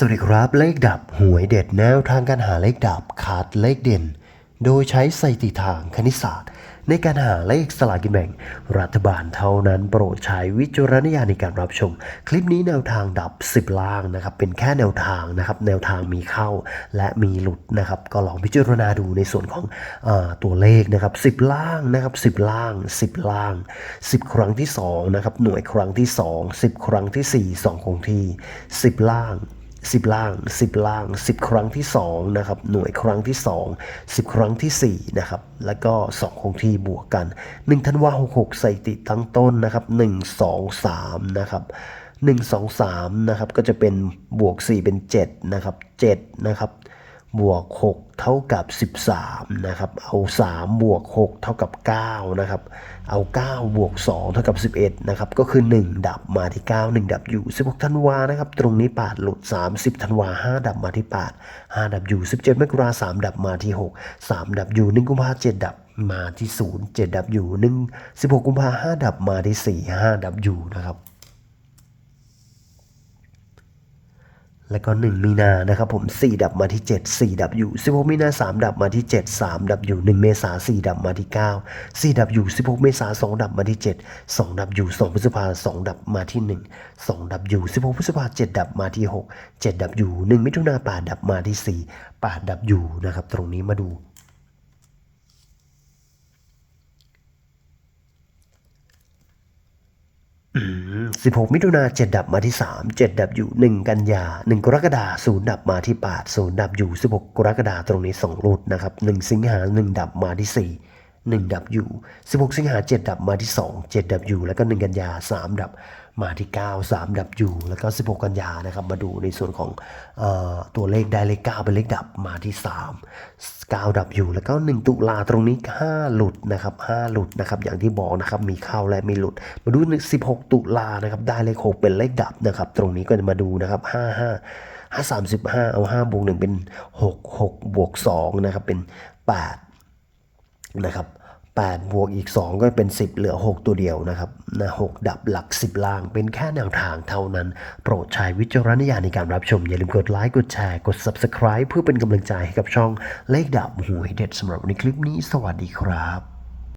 สวัสดีครับเลขดับหวยเด็ดแนวทางการหาเลขดับขาดเลขเด่น โดยใช้สถิติทางคณิตศาสตร์ ในการหาเลขสลากินแบ่ง รัฐบาลเท่านั้นโปรดใช้วิจารณญาณในการรับชม คลิปนี้แนวทางดับ 10 ล่างนะครับเป็นแค่แนวทางนะครับแนวทางมีเข้าและมีหลุดนะครับก็ลองพิจารณาดูในส่วนของอตัวเลขนะครับ10 ล่างนะครับ10 ล่าง 10 ล่าง 10 ครั้งที่2นะครับหน่วยครั้งที่ 2 10 ครั้งที่ 4 2 คงที่ 10 ล่าง 10 ล่าง 10 ล่าง 10 ครั้งที่2นะครับหน่วยครั้งที่ 2 10 ครั้งที่4นะครับแล้วก็ 2 คงที่บวกกัน1ธันวา66ใส่ติดตั้งต้นนะครับ 1 2 3 นะครับ1 2 3นะครับก็จะเป็นบวก 4 เป็น 7 นะครับ 7 นะครับ บวก 6 เท่ากับ 13 นะครับ เอา 3 บวก 6 เท่ากับ 9 นะครับ เอา 9 บวก 2 เท่ากับ 11 นะครับ ก็คือ 1 ดับมาที่ 9 1 ดับอยู่ 16 ธันวานะครับ ตรงนี้ปาดหลุด 30 ธันวา 5 ดับมาที่8 5ดับอยู่ 17มกรา3ดับมาที่ 6 3 ดับอยู่ 1 กุมภา7ดับมาที่ 0 7 ดับอยู่ 1 16 กุมภา5ดับมาที่ 4 5 ดับอยู่นะครับ แล้วก็ 1 มีนานะครับผม4ดับมาที่ 7 4 ดับอยู่ 16 มีนา 3 ดับมาที่ 7 3 ดับอยู่ 1 เมษา4ดับมาที่ 9 4 ดับอยู่ 16 เมษา2ดับมาที่ 7 2 ดับอยู่ 2 พฤษภา2ดับมาที่ 1 2 ดับอยู่ 16 พฤษภา7ดับมาที่ 6 7 ดับอยู่ 1 มิถุนา8ดับมาที่ 4 8 ดับอยู่นะครับตรงนี้มาดู 16 มิถุนา7ดับมาที่ 3 7 ดับอยู่ 1 กันยา 1 กรกฎาศูนย์ดับมาที่8 0ดับอยู่ 16 กรกฎาตรงนี้ 2 รูดนะครับ 1 สิงหา 1 ดับมาที่ 4 1 ดับอยู่ 16 สิงหา 7 ดับมาที่ 2 7 ดับอยู่ แล้วก็ 1 กันยา 3 ดับมาที่ 9 3 ดับอยู่ แล้วก็ 16 กันยานะครับ มาดูในส่วนของออตัวเลขได้เลข 9 เป็นเลขดับมาที่ 3 9 ดับอยู่ แล้วก็ 1 ตุลาตรงนี้ 5 หลุดนะครับ 5 หลุดนะครับ อย่างที่บอกนะครับ มีเข้าและมีหลุด มาดู 16 ตุลานะครับ ได้เลข 6 เป็นเลขดับนะครับ ตรงนี้ก็จะมาดูนะครับ 5 5 5 35 เอา5บวก1เป็น 6 6บวก2นะครับ เป็น 8นะครับ 8 บวกอีก 2 ก็เป็น 10 เหลือ 6 ตัวเดียวนะครับนะ6ดับหลัก 10 ล่าง เป็นแค่แนวทางเท่านั้น โปรดใช้วิจารณญาณในการรับชม อย่าลืมกดไลค์ กดแชร์ กด Subscribe เพื่อเป็นกำลังใจให้กับช่องเลขดับหวยเด็ดสำหรับในคลิปนี้ สวัสดีครับ